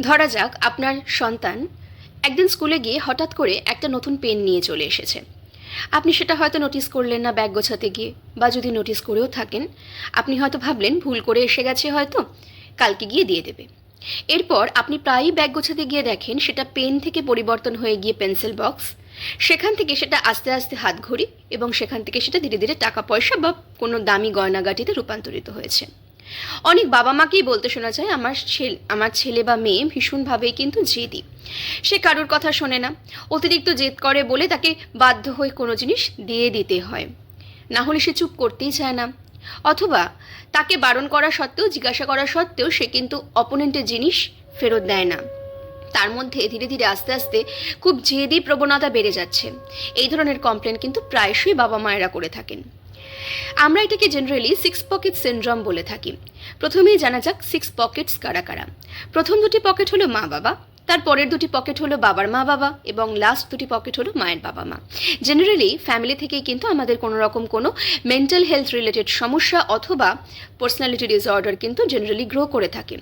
ধরা যাক আপনার সন্তান একদিন স্কুলে গিয়ে হঠাৎ করে একটা নতুন পেন নিয়ে চলে এসেছে। আপনি সেটা হয়তো নোটিস করলেন না ব্যাগ গোছাতে গিয়ে বা যদি নোটিস করেও থাকেন, আপনি হয়তো ভাবলেন ভুল করে এসে গেছে হয়তো, কালকে গিয়ে দিয়ে দেবে। এরপর আপনি প্রায়ই ব্যাগ গোছাতে গিয়ে দেখেন সেটা পেন থেকে পরিবর্তন হয়ে গিয়ে পেন্সিল বক্স সেখান থেকে সেটা আস্তে আস্তে হাত ঘড়ি এবং সেখান থেকে সেটা ধীরে ধীরে টাকা পয়সা বা কোনো দামি গয়নাগাটিতে রূপান্তরিত হয়েছে। অনেক বাবা মাকেই বলতে শোনা যায়, আমার ছেলে আমার ছেলে বা মেয়ে ভীষণভাবেই কিন্তু জেদি। সে কারোর কথা শোনে না। অতিরিক্ত জেদ করে বলে তাকে বাধ্য হয়ে কোনো জিনিস দিয়ে দিতে হয়। না হলে সে চুপ করতেই চায় না। অথবা তাকে বারণ করা সত্ত্বেও, জিজ্ঞাসা করা সত্ত্বেও সে কিন্তু অপোনেন্টের জিনিস ফেরত দেয় না। তার মধ্যে ধীরে ধীরে আস্তে আস্তে খুব জেদি প্রবণতা বেড়ে যাচ্ছে। এই ধরনের কমপ্লেন কিন্তু প্রায়শই বাবা মায়েরা করে থাকেন। আমরা এটাকে জেনারেলি সিক্স পকেট সিনড্রোম বলে থাকি। প্রথমেই জানা যাক সিক্স পকেটস কারা কারা। প্রথম দুটি পকেট হলো মা বাবা তার পরের দুটি পকেট হলো বাবার মা বাবা এবং লাস্ট দুটি পকেট হলো মায়ের বাবা মা জেনারেলি ফ্যামিলি থেকেই কিন্তু আমাদের কোনো রকম কোনো মেন্টাল হেলথ রিলেটেড সমস্যা অথবা পার্সোনালিটি ডিসঅর্ডার কিন্তু জেনারেলি গ্রো করে থাকে।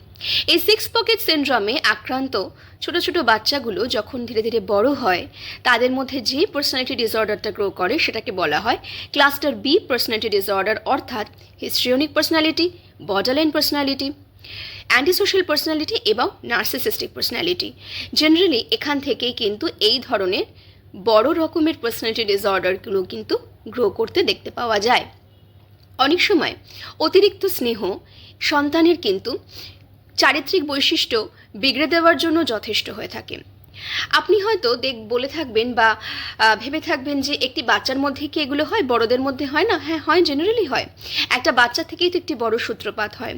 এই সিক্স পকেট সিনড্রোমে আক্রান্ত ছোট ছোট বাচ্চাগুলো যখন ধীরে ধীরে বড় হয়, তাদের মধ্যে যে পার্সোনালিটি ডিসঅর্ডারটা গ্রো করে সেটাকে বলা হয় ক্লাস্টার বি পার্সোনালিটি ডিসঅর্ডার অর্থাৎ histrionic personality borderline personality antisocial personality এবং নার্সিসিস্টিক পার্সোনালিটি জেনারেলি এখান থেকেই কিন্তু এই ধরনের বড় রকমের পার্সোনালিটি ডিসঅর্ডারগুলো কিন্তু গ্রো করতে দেখতে পাওয়া যায়। অনেক সময় অতিরিক্ত স্নেহ সন্তানের কিন্তু চারিত্রিক বৈশিষ্ট্য বিগড়ে দেওয়ার জন্য যথেষ্ট হয়ে থাকে। আপনি হয়তো দেখ, বলে থাকবেন বা ভেবে থাকবেন যে একটি বাচ্চার মধ্যে কি এগুলো হয়? বড়দের মধ্যে হয় না? হ্যাঁ হয় জেনারেলি হয়। একটা বাচ্চা থেকেই তো একটি বড় সূত্রপাত হয়।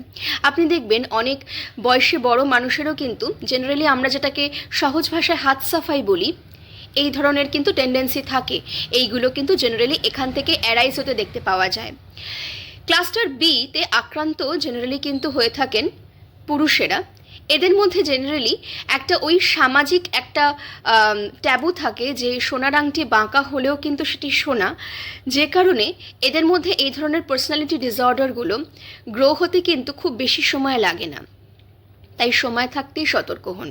আপনি দেখবেন অনেক বয়সে বড় মানুষেরও কিন্তু জেনারেলি আমরা যেটাকে সহজ ভাষায় হাত সাফাই বলি, এই ধরনের কিন্তু টেন্ডেন্সি থাকে। এইগুলো কিন্তু জেনারেলি এখান থেকে অ্যারাইজ হতে দেখতে পাওয়া যায়। ক্লাস্টার বিতে আক্রান্ত জেনারেলি কিন্তু হয়ে থাকেন পুরুষেরা। এদের মধ্যে জেনারেলি একটা ওই সামাজিক একটা ট্যাবু থাকে যে সোনার আংটি বাঁকা হলেও কিন্তু সেটি সোনা। যে কারণে এদের মধ্যে এই ধরনের পার্সোনালিটি ডিসঅর্ডারগুলো গ্রো হতে কিন্তু খুব বেশি সময় লাগে না। তাই সময় থাকতেই সতর্ক হন।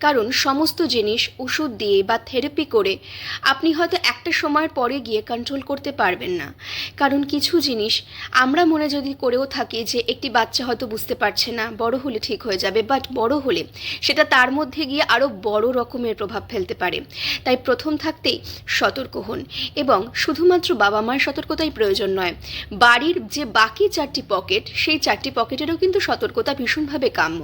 কারণ সমস্ত জিনিস ওষুধ দিয়ে বা থেরাপি করে আপনি হয়তো একটা সময়ের পরে গিয়ে কন্ট্রোল করতে পারবেন না। কারণ কিছু জিনিস আমরা মনে যদি করেও থাকি যে একটি বাচ্চা হয়তো বুঝতে পারছে না, বড় হলে ঠিক হয়ে যাবে বাট বড় হলে সেটা তার মধ্যে গিয়ে আরও বড় রকমের প্রভাব ফেলতে পারে। তাই প্রথম থাকতেই সতর্ক হন এবং শুধুমাত্র বাবা মায়ের সতর্কতাই প্রয়োজন নয়, বাড়ির যে বাকি চারটি পকেট, সেই চারটি পকেটেরও কিন্তু সতর্কতা ভীষণভাবে কাম্য।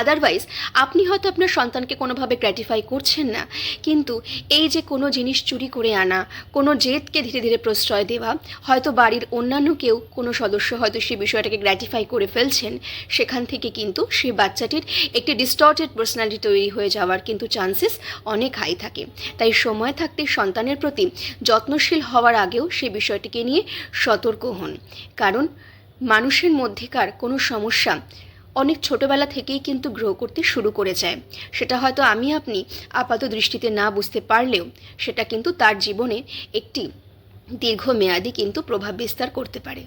আদারওয়াইজ আপনি হয়তো আপনার সন্তানকে কোনোভাবে গ্র্যাটিফাই করছেন না, কিন্তু এই যে কোনো জিনিস চুরি করে আনা কোনো জেদকে ধীরে ধীরে প্রশ্রয় দেওয়া, হয়তো বাড়ির অন্যান্য কেউ, কোনো সদস্য হয়তো সেই বিষয়টাকে গ্র্যাটিফাই করে ফেলছেন, সেখান থেকে কিন্তু সেই বাচ্চাটির একটি ডিস্টর্টেড পার্সোনালিটি তৈরি হয়ে যাওয়ার কিন্তু চান্সেস অনেক হাই থাকে। তাই সময় থাকতে সন্তানের প্রতি যত্নশীল হওয়ার আগেও সেই বিষয়টিকে নিয়ে সতর্ক হন। কারণ মানুষের মধ্যেকার কোনো সমস্যা অনেক ছোটবেলা থেকেই কিন্তু গ্রহ করতে শুরু করে যায় সেটা হয়তো আমি আপনি আপাত দৃষ্টিতে না বুঝতে পারলেও সেটা কিন্তু তার জীবনে একটি দীর্ঘমেয়াদী কিন্তু প্রভাব বিস্তার করতে পারে।